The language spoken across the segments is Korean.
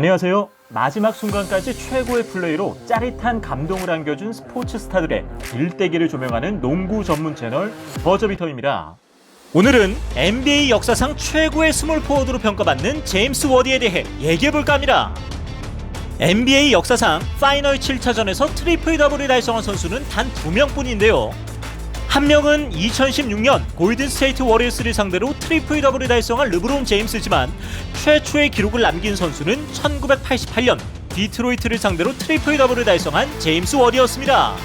안녕하세요. 마지막 순간까지 최고의 플레이로 짜릿한 감동을 안겨준 스포츠 스타들의 일대기를 조명하는 농구 전문 채널 버저비터입니다. 오늘은 NBA 역사상 최고의 스몰 포워드로 평가받는 제임스 워디에 대해 얘기해볼까 합니다. NBA 역사상 파이널 7차전에서 트리플 더블을 달성한 선수는 단두 명뿐인데요. 한 명은 2016년 골든 스테이트 워리어스를 상대로 트리플 더블을 달성한 르브론 제임스지만 최초의 기록을 남긴 선수는 1988년 디트로이트를 상대로 트리플 더블을 달성한 제임스 워디였습니다.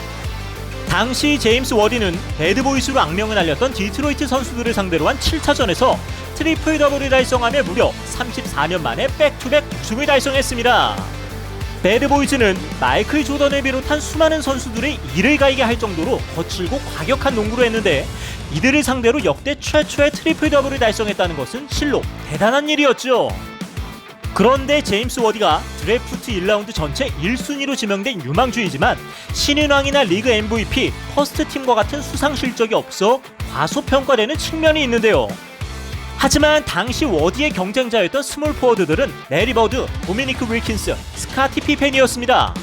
당시 제임스 워디는 배드보이스로 악명을 알렸던 디트로이트 선수들을 상대로 한 7차전에서 트리플 더블을 달성하며 무려 34년 만에 백투백 우승을 달성했습니다. 배드보이즈는 마이클 조던을 비롯한 수많은 선수들의 이를 가이게 할 정도로 거칠고 과격한 농구를 했는데 이들을 상대로 역대 최초의 트리플 더블을 달성했다는 것은 실로 대단한 일이었죠. 그런데 제임스 워디가 드래프트 1라운드 전체 1순위로 지명된 유망주이지만 신인왕이나 리그 MVP, 퍼스트 팀과 같은 수상 실적이 없어 과소평가되는 측면이 있는데요. 하지만 당시 워디의 경쟁자였던 스몰 포워드들은 레리 버드, 도미니크 윌킨스, 스카티 피펜이었습니다.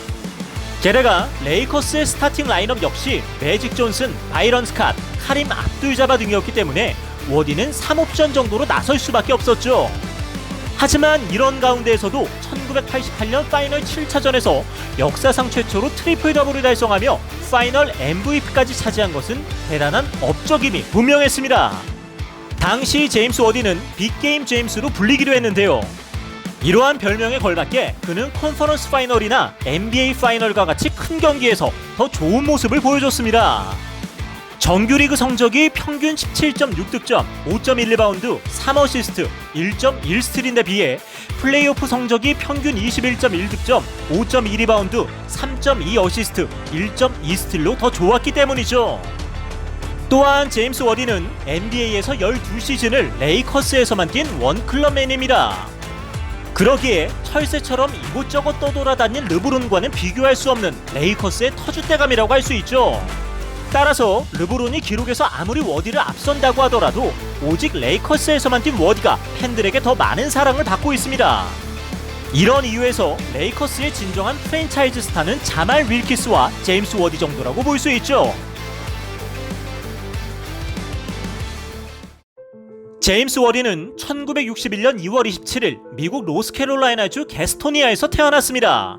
게다가 레이커스의 스타팅 라인업 역시 매직 존슨, 바이런 스캇, 카림 압둘자바 등이었기 때문에 워디는 3옵션 정도로 나설 수밖에 없었죠. 하지만 이런 가운데에서도 1988년 파이널 7차전에서 역사상 최초로 트리플 더블을 달성하며 파이널 MVP까지 차지한 것은 대단한 업적임이 분명했습니다. 당시 제임스 워디는 빅게임 제임스로 불리기도 했는데요. 이러한 별명에 걸맞게 그는 컨퍼런스 파이널이나 NBA 파이널과 같이 큰 경기에서 더 좋은 모습을 보여줬습니다. 정규리그 성적이 평균 17.6득점, 5.1리바운드, 3어시스트, 1.1스틸인데 비해 플레이오프 성적이 평균 21.1득점, 5.2리바운드, 3.2어시스트, 1.2스틸로 더 좋았기 때문이죠. 또한 제임스 워디는 NBA에서 12시즌을 레이커스에서만 뛴 원클럽맨입니다. 그러기에 철새처럼 이곳저곳 떠돌아다닌 르브론과는 비교할 수 없는 레이커스의 터줏대감이라고 할 수 있죠. 따라서 르브론이 기록에서 아무리 워디를 앞선다고 하더라도 오직 레이커스에서만 뛴 워디가 팬들에게 더 많은 사랑을 받고 있습니다. 이런 이유에서 레이커스의 진정한 프랜차이즈 스타는 자말 윌키스와 제임스 워디 정도라고 볼 수 있죠. 제임스 워디는 1961년 2월 27일 미국 노스캐롤라이나주 게스토니아에서 태어났습니다.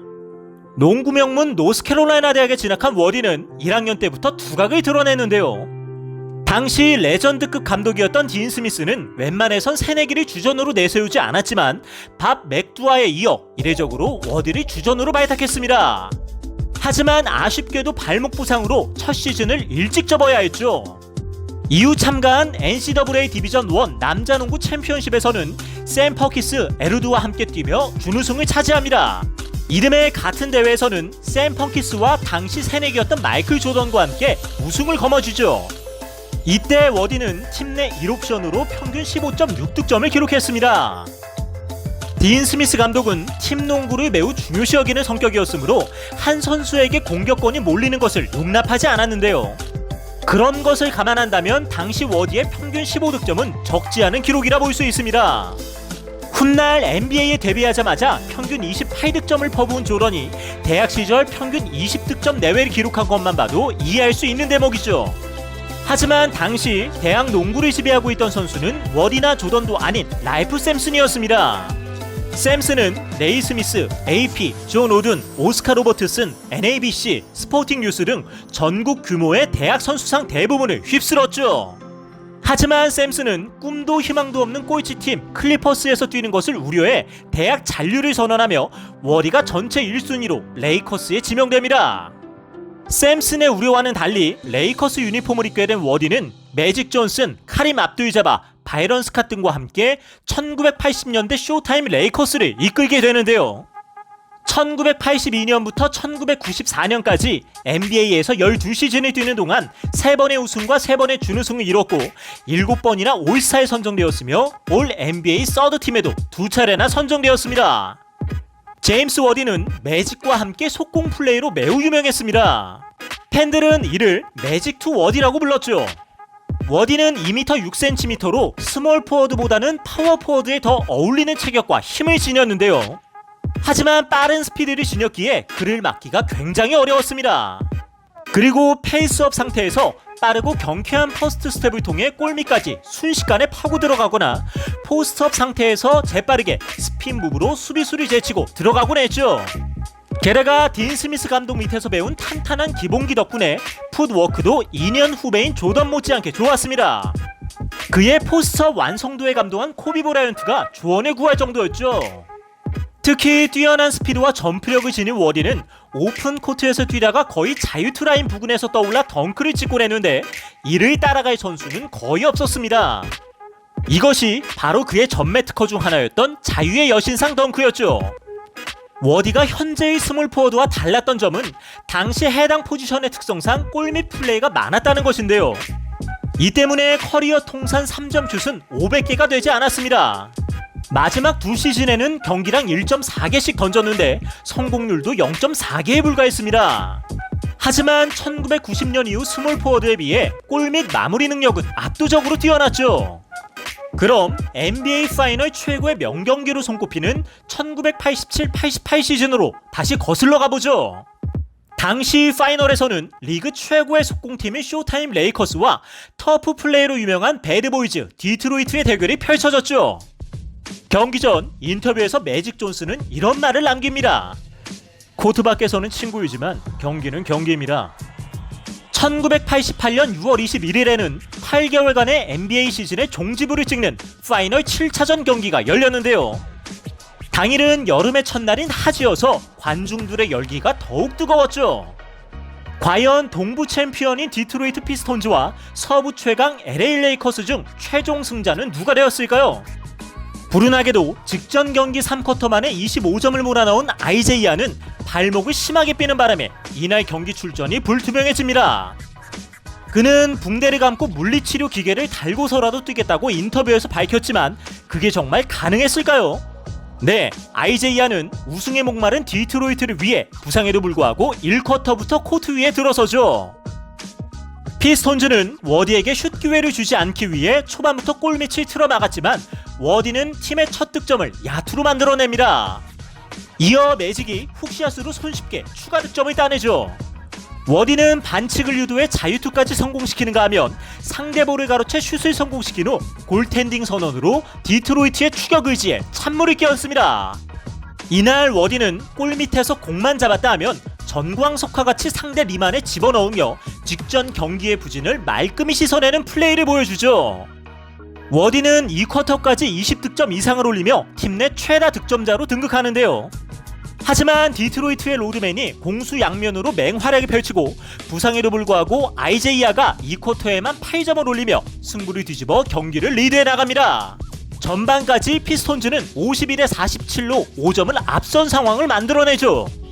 농구 명문 노스캐롤라이나 대학에 진학한 워디는 1학년 때부터 두각을 드러냈는데요. 당시 레전드급 감독이었던 딘 스미스는 웬만해선 새내기를 주전으로 내세우지 않았지만 밥 맥두아에 이어 이례적으로 워디를 주전으로 발탁했습니다. 하지만 아쉽게도 발목 부상으로 첫 시즌을 일찍 접어야 했죠. 이후 참가한 NCAA 디비전 1 남자농구 챔피언십에서는 샘 퍼키스, 에르두와 함께 뛰며 준우승을 차지합니다. 이듬해 같은 대회에서는 샘 펑키스와 당시 새내기였던 마이클 조던과 함께 우승을 거머쥐죠. 이때 워디는 팀 내 1옵션으로 평균 15.6득점을 기록했습니다. 딘 스미스 감독은 팀 농구를 매우 중요시 여기는 성격이었으므로 한 선수에게 공격권이 몰리는 것을 용납하지 않았는데요. 그런 것을 감안한다면 당시 워디의 평균 15득점은 적지 않은 기록이라 볼 수 있습니다. 훗날 NBA에 데뷔하자마자 평균 28득점을 퍼부은 조던이 대학 시절 평균 20득점 내외를 기록한 것만 봐도 이해할 수 있는 대목이죠. 하지만 당시 대학 농구를 지배하고 있던 선수는 워디나 조던도 아닌 라이프 샘슨이었습니다. 샘슨은 레이 스미스, AP, 존 오든, 오스카 로버트슨, NABC, 스포팅 뉴스 등 전국 규모의 대학 선수상 대부분을 휩쓸었죠. 하지만 샘슨은 꿈도 희망도 없는 꼴찌팀 클리퍼스에서 뛰는 것을 우려해 대학 잔류를 선언하며 워디가 전체 1순위로 레이커스에 지명됩니다. 샘슨의 우려와는 달리 레이커스 유니폼을 입게 된 워디는 매직 존슨, 카림 압두이자바, 바이런 스캇 등과 함께 1980년대 쇼타임 레이커스를 이끌게 되는데요. 1982년부터 1994년까지 NBA에서 12시즌을 뛰는 동안 3번의 우승과 3번의 준우승을 이뤘고 7번이나 올스타에 선정되었으며 올 NBA 서드팀에도 두 차례나 선정되었습니다. 제임스 워디는 매직과 함께 속공 플레이로 매우 유명했습니다. 팬들은 이를 매직 투 워디라고 불렀죠. 워디는 2m 6cm로 스몰 포워드보다는 파워 포워드에 더 어울리는 체격과 힘을 지녔는데요. 하지만 빠른 스피드를 지녔기에 그를 막기가 굉장히 어려웠습니다. 그리고 페이스업 상태에서 빠르고 경쾌한 퍼스트 스텝을 통해 골밑까지 순식간에 파고 들어가거나 포스트업 상태에서 재빠르게 스핀 무브로 수비수를 제치고 들어가곤 했죠. 게다가 딘 스미스 감독 밑에서 배운 탄탄한 기본기 덕분에 풋워크도 2년 후배인 조던 못지않게 좋았습니다. 그의 포스트업 완성도에 감동한 코비 브라이언트가 조언에 구할 정도였죠. 특히 뛰어난 스피드와 점프력을 지닌 워디는 오픈 코트에서 뛰다가 거의 자유투 라인 부근에서 떠올라 덩크를 찍곤 했는데 이를 따라갈 선수는 거의 없었습니다. 이것이 바로 그의 전매 특허 중 하나였던 자유의 여신상 덩크였죠. 워디가 현재의 스몰 포워드와 달랐던 점은 당시 해당 포지션의 특성상 골밑 플레이가 많았다는 것인데요. 이 때문에 커리어 통산 3점 슛은 500개가 되지 않았습니다. 마지막 두 시즌에는 경기랑 1.4개씩 던졌는데 성공률도 0.4개에 불과했습니다. 하지만 1990년 이후 스몰 포워드에 비해 골 및 마무리 능력은 압도적으로 뛰어났죠. 그럼 NBA 파이널 최고의 명경기로 손꼽히는 1987-88 시즌으로 다시 거슬러 가보죠. 당시 파이널에서는 리그 최고의 속공팀인 쇼타임 레이커스와 터프 플레이로 유명한 배드보이즈 디트로이트의 대결이 펼쳐졌죠. 경기 전 인터뷰에서 매직 존스는 이런 말을 남깁니다. 코트 밖에서는 친구이지만 경기는 경기입니다. 1988년 6월 21일에는 8개월간의 NBA 시즌의 종지부를 찍는 파이널 7차전 경기가 열렸는데요. 당일은 여름의 첫날인 하지여서 관중들의 열기가 더욱 뜨거웠죠. 과연 동부 챔피언인 디트로이트 피스톤즈와 서부 최강 LA 레이커스 중 최종 승자는 누가 되었을까요? 불운하게도 직전 경기 3쿼터 만에 25점을 몰아넣은 아이제이아는 발목을 심하게 삐는 바람에 이날 경기 출전이 불투명해집니다. 그는 붕대를 감고 물리치료 기계를 달고서라도 뛰겠다고 인터뷰에서 밝혔지만 그게 정말 가능했을까요? 네, 아이제이아는 우승에 목마른 디트로이트를 위해 부상에도 불구하고 1쿼터부터 코트 위에 들어서죠. 피스톤즈는 워디에게 슛 기회를 주지 않기 위해 초반부터 골밑을 틀어 막았지만 워디는 팀의 첫 득점을 야투로 만들어냅니다. 이어 매직이 훅샷으로 손쉽게 추가 득점을 따내죠. 워디는 반칙을 유도해 자유투까지 성공시키는가 하면 상대 볼을 가로채 슛을 성공시킨 후 골텐딩 선언으로 디트로이트의 추격 의지에 찬물을 끼얹습니다. 이날 워디는 골 밑에서 공만 잡았다 하면 전광석화 같이 상대 리만에 집어넣으며 직전 경기의 부진을 말끔히 씻어내는 플레이를 보여주죠. 워디는 2쿼터까지 20득점 이상을 올리며 팀 내 최다 득점자로 등극하는데요. 하지만 디트로이트의 로드맨이 공수 양면으로 맹활약을 펼치고 부상에도 불구하고 아이제이아가 2쿼터에만 8점을 올리며 승부를 뒤집어 경기를 리드해 나갑니다. 전반까지 피스톤즈는 51에 47로 5점을 앞선 상황을 만들어내죠.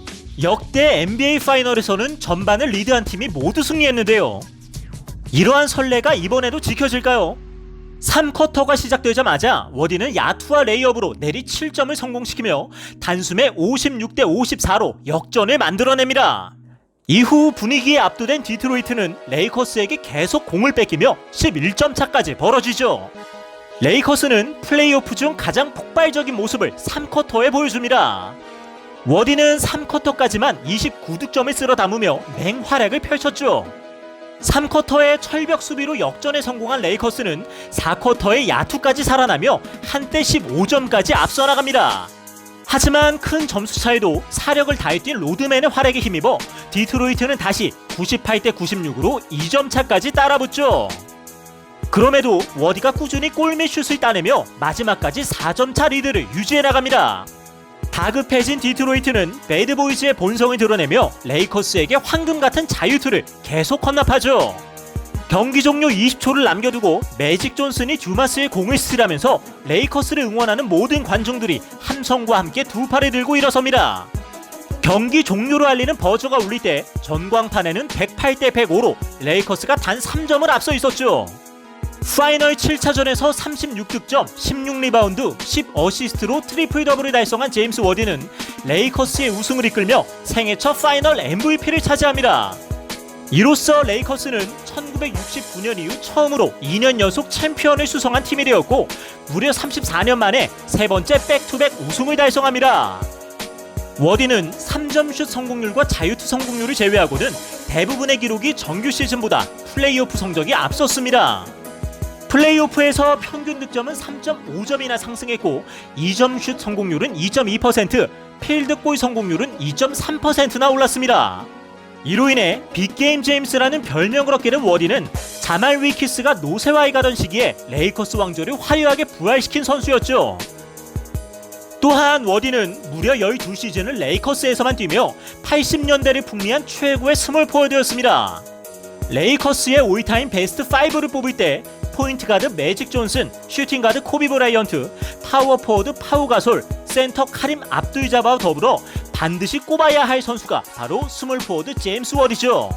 역대 NBA 파이널에서는 전반을 리드한 팀이 모두 승리했는데요. 이러한 선례가 이번에도 지켜질까요? 3쿼터가 시작되자마자 워디는 야투와 레이업으로 내리 7점을 성공시키며 단숨에 56대 54로 역전을 만들어냅니다. 이후 분위기에 압도된 디트로이트는 레이커스에게 계속 공을 뺏기며 11점 차까지 벌어지죠. 레이커스는 플레이오프 중 가장 폭발적인 모습을 3쿼터에 보여줍니다. 워디는 3쿼터까지만 29득점을 쓸어 담으며 맹활약을 펼쳤죠. 3쿼터의 철벽 수비로 역전에 성공한 레이커스는 4쿼터의 야투까지 살아나며 한때 15점까지 앞서 나갑니다. 하지만 큰 점수 차이도 사력을 다해 뛴 로드맨의 활약에 힘입어 디트로이트는 다시 98대 96으로 2점 차까지 따라붙죠. 그럼에도 워디가 꾸준히 골밑 슛을 따내며 마지막까지 4점 차 리드를 유지해 나갑니다. 다급해진 디트로이트는 배드보이즈의 본성을 드러내며 레이커스에게 황금 같은 자유투를 계속 헌납하죠. 경기 종료 20초를 남겨두고 매직 존슨이 듀마스의 공을 스틸하면서 레이커스를 응원하는 모든 관중들이 함성과 함께 두 팔을 들고 일어섭니다. 경기 종료로 알리는 버저가 울릴 때 전광판에는 108대 105로 레이커스가 단 3점을 앞서 있었죠. 파이널 7차전에서 36득점, 16리바운드, 10어시스트로 트리플 더블을 달성한 제임스 워디는 레이커스의 우승을 이끌며 생애 첫 파이널 MVP를 차지합니다. 이로써 레이커스는 1969년 이후 처음으로 2년 연속 챔피언을 수성한 팀이 되었고 무려 34년 만에 세 번째 백투백 우승을 달성합니다. 워디는 3점슛 성공률과 자유투 성공률을 제외하고는 대부분의 기록이 정규 시즌보다 플레이오프 성적이 앞섰습니다. 플레이오프에서 평균 득점은 3.5점이나 상승했고 2점 슛 성공률은 2.2%, 필드골 성공률은 2.3%나 올랐습니다. 이로 인해 빅게임 제임스라는 별명을 얻게 된 워디는 자말 위키스가 노세와에 가던 시기에 레이커스 왕조를 화려하게 부활시킨 선수였죠. 또한 워디는 무려 12시즌을 레이커스에서만 뛰며 80년대를 풍미한 최고의 스몰 포워드였습니다. 레이커스의 올타임 베스트 5를 뽑을 때 포인트 가드 매직 존슨, 슈팅 가드 코비 브라이언트, 파워 포워드 파우 가솔, 센터 카림 압둘 자바와 더불어 반드시 꼽아야 할 선수가 바로 스몰 포워드 제임스 워디죠.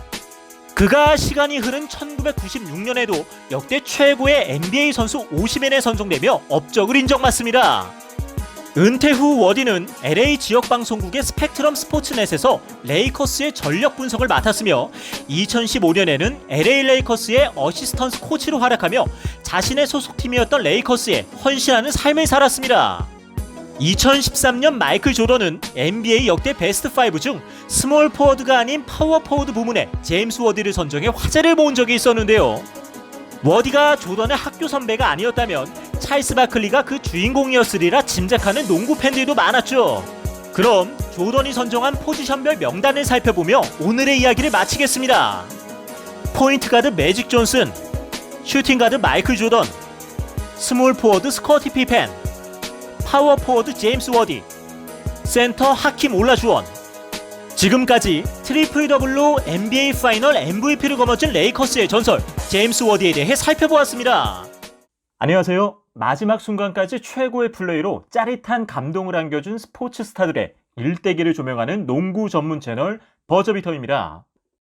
그가 시간이 흐른 1996년에도 역대 최고의 NBA 선수 50인에 선정되며 업적을 인정받습니다. 은퇴 후 워디는 LA 지역 방송국의 스펙트럼 스포츠넷에서 레이커스의 전력 분석을 맡았으며 2015년에는 LA 레이커스의 어시스턴트 코치로 활약하며 자신의 소속팀이었던 레이커스에 헌신하는 삶을 살았습니다. 2013년 마이클 조던은 NBA 역대 베스트 5 중 스몰 포워드가 아닌 파워 포워드 부문에 제임스 워디를 선정해 화제를 모은 적이 있었는데요. 워디가 조던의 학교 선배가 아니었다면 찰스 바클리가 그 주인공이었으리라 짐작하는 농구 팬들도 많았죠. 그럼 조던이 선정한 포지션별 명단을 살펴보며 오늘의 이야기를 마치겠습니다. 포인트 가드 매직 존슨, 슈팅 가드 마이클 조던, 스몰 포워드 스커티 피펜, 파워 포워드 제임스 워디, 센터 하킴 올라주원. 지금까지 트리플 더블로 NBA 파이널 MVP를 거머쥔 레이커스의 전설 제임스 워디에 대해 살펴보았습니다. 안녕하세요. 마지막 순간까지 최고의 플레이로 짜릿한 감동을 안겨준 스포츠 스타들의 일대기를 조명하는 농구 전문 채널 버저비터입니다.